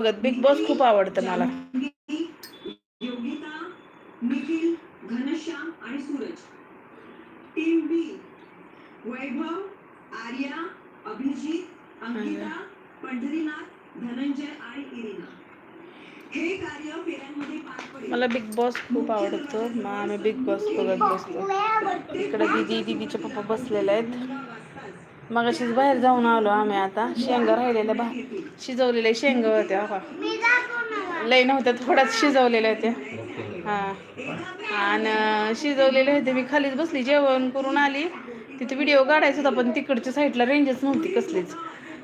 बघत. Big boss खूप आवडतं मला. योगिता निखिल घनश्याम आणि सूरज. टीम बी वैभव आर्या अभिजित अंकिता पंढरीनाथ धनंजय आणि इरिना. हे कार्य फेऱ्यांमध्ये पार पडेल. मला बिग बॉस खूप आवडतो. मग आम्ही बिग बॉस बघत बसतो इकडे दिदी दिदीचे पप्पा बसलेले आहेत. मग अशीच बाहेर जाऊन आलो आम्ही आता. शेंगा राहिलेल्या बा शिजवलेल्या शेंगा होत्या बा. लई नव्हत्या थोड्याच शिजवलेल्या होत्या. हां. आणि शिजवलेल्या होत्या मी खालीच बसली जेवण करून आली. तिथे व्हिडिओ काढायचा होता पण तिकडच्या साईडला रेंजच नव्हती कसलीच.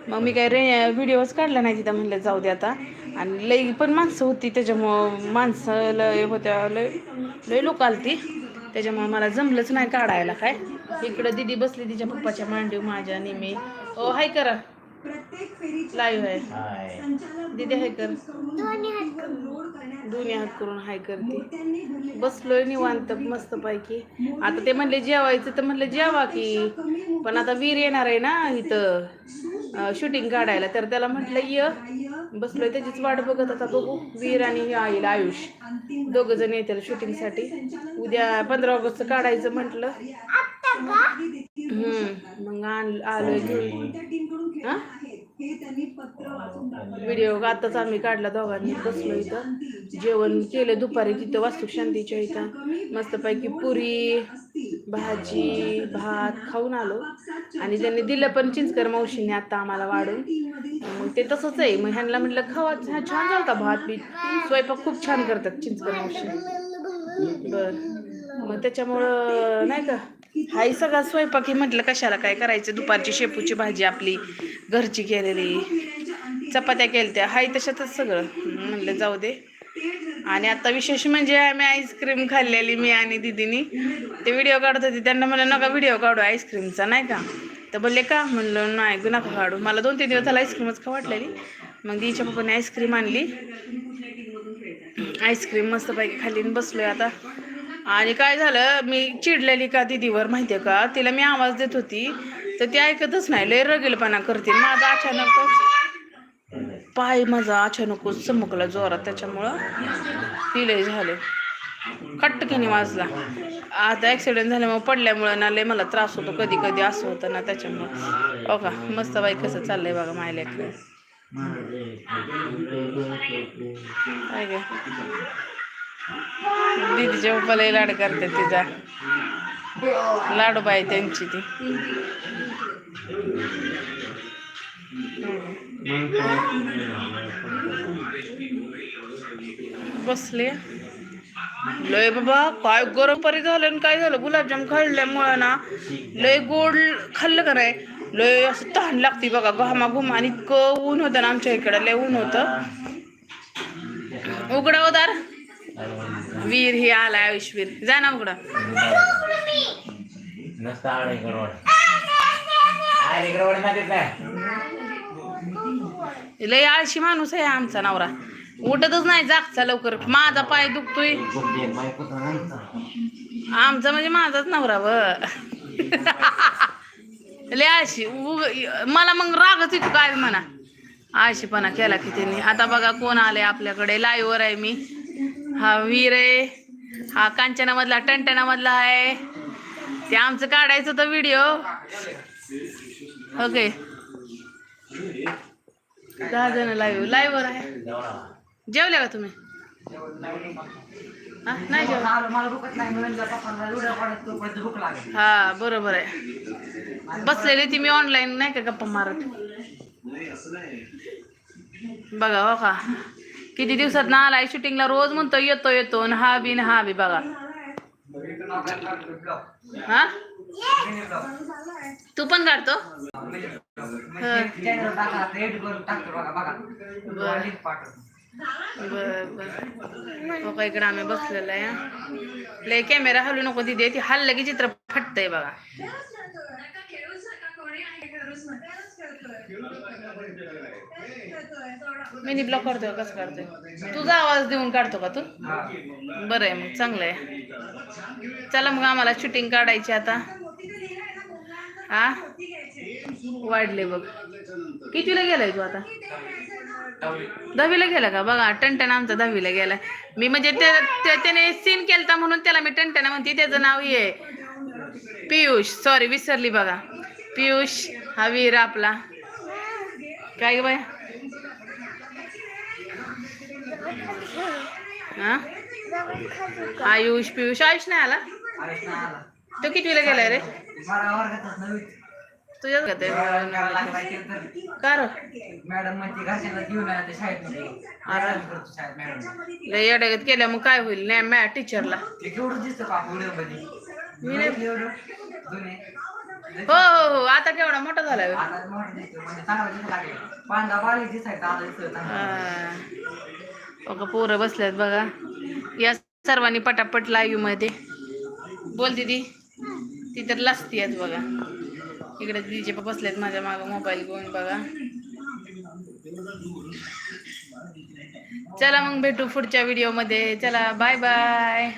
मग मी काय रे व्हिडिओच काढला नाही तिथं म्हणलं जाऊ दे आता. आणि लई पण माणसं होती त्याच्यामुळं माणसं लय होत्या लय लय लोक आलती. त्याच्यामुळं मला जमलंच नाही काढायला काय? इकडं दिदी बसली तिच्या पप्पाच्या मांडीव माझ्या आणि मी. ओ हाय करा. लाईव्ह आहे. दिदी हाय कर. दोन्ही हात करून हाय करते. बसलोय निवांत मस्त पैकी. आता ते म्हणले जेवायचं तर म्हणलं जेवा की. पण आता वीर येणार आहे ना इथं. शूटिंग काढायला. तर त्याला म्हटलं ये. बसलोय त्याचीच वाट बघत आता बघू. वीर आणि हे आईल आयुष. दोघ जण येतील शूटिंगसाठी उद्या पंधरा ऑगस्ट काढायचं म्हटलं. मग आलोय हा? हे. व्हिडिओ आताच आम्ही काढला दोघांनी बसलो इथं. जेवण केलं दुपारी तिथं वास्तू शांतीच्या इथं मस्तपैकी पुरी भाजी भात खाऊन आलो. आणि त्यांनी दिलं पण चिंचकर मावशीने आता आम्हाला वाढून. मग ते तसंच आहे. मग ह्यांना म्हटलं खावा हा छान झालता भात बीत स्वयंपाक खूप छान करतात चिंचकर मावशी. बर. मग त्याच्यामुळं नाही का? हाय सगळा स्वयंपाक हे म्हटलं कशाला काय करायचं? दुपारची शेपूची भाजी आपली घरची केलेली चपात्या केलत्या. हाय तशातच सगळं. म्हणलं जाऊ दे. आणि आता विशेष म्हणजे आम्ही आईस्क्रीम खाल्लेली मी आणि दिदीनी. ते व्हिडिओ काढत होते. त्यांना म्हणलं नका व्हिडिओ काढू आईस्क्रीमचा नाही का? तर बोलले का? म्हणलं नाही ग नका काढू. मला दोन तीन दिवस झाला आईस्क्रीमच खा वाटलेली. मग दीच्या पप्पाने आईस्क्रीम आणली. आईस्क्रीम मस्तपैकी खाली आणि बसलोय आता. आणि काय झालं मी चिडलेली का दिदीवर माहितीये का? तिला मी आवाज देत होती तर ती ऐकतच नाही लय रगेलपणा करते. माझा अचानकच पाय माझा अचानकच चमकला जोरात त्याच्यामुळं ती लय झाले. खट्टकीने वाजला. आता ॲक्सिडेंट झाल्यामुळे पडल्यामुळं ना लय मला त्रास होतो कधी कधी असं होतं ना त्याच्यामुळं. हो का? मस्त बाई कसं चाललंय बघा मायला काय दीदीच्या पप्पालाही लाड करते तिचा. लाडू आहे त्यांची ती. बसले. लय बाबा काय गरम परी झालं आणि काय झालं? गुलाबजाम खाल्ल्यामुळं ना लय गोड खाल्लं का नाही? लय असं तहान लागते बघा घुमा आणि इतकं ऊन होतं ना आमच्या इकडं लय ऊन होतं. उघडा उदार वीर हे आला आयुषवीर जा ना उघडा. लय आळशी माणूस आहे आमचा नवरा. उठतच नाही जागचा लवकर. माझा पाय दुखतोय. आमचा म्हणजे माझाच नवरा व. लय आळशी. उग मला मग रागच येतो काय म्हणा. आळशीपणा केला की त्यांनी. आता बघा कोण आले आपल्याकडे. लाईव्हवर आहे मी. हा वीर आहे. हा कांचनामधला टंटनामधला आहे. ते आमचं काढायचं होतं व्हिडिओ ओके. दहा जण लाईव्ह लाईव्हवर आहे. जेवल्या का तुम्ही? नाही हा बरोबर आहे. बसलेली ती मी ऑनलाईन नाही का गप्पा मारत? बघा हो का. किती दिवसात ना आलाय? शूटिंगला रोज म्हणतो येतो येतो. हा बी न हा बी, बघा. हा? तू पण काढतो? इकडे आम्ही बसलेलो आहे. लय कॅमेरा हलू नको तिथे ती हल्लं की चित्र फटतंय बघा. मिनी ब्लॉक करतोय का कसं काढतोय तुझा आवाज देऊन काढतो का तू? बरं आहे मग चांगलं आहे. चला मग आम्हाला शूटिंग काढायची आता. हा? वाढले बघ. कितीला गेलाय तू आता? दहावीला गेला का? बघा टंटन आमचा दहावीला गेला मी म्हणजे त्याने सीन केलता म्हणून त्याला मी टनटना म्हणते. त्याचं नाव हे पियुष. सॉरी विसरली बघा. पियुष हा वीर आपला. काय ग बाय? हा? आयुष पियुष आयुष नाही आला? तो कितवीला गेलाय रे? तुझ्याच का ते? का रे? मॅडम म्हणते घरच्यांना घेऊन आला ते शाळेत मध्ये अरे. करतो शाळेत मॅडम लय येड्यागत केल्या मग काय होईल? नाही मॅ टीचरला. मी नाही- हो हो हो आता केवढा मोठा झालाय बे. आता मोठं दिसतं म्हणजे हा. बघा पोरं बसल्यात बघा. या सर्वांनी पटापट लाईव्हमध्ये. बोल दीदी. ती तर लाजती आहेत बघा. इकडे दीदीचे बसलेत माझ्या मागं मोबाईल घेऊन बघा. चला मग भेटू पुढच्या व्हिडिओमध्ये चला बाय बाय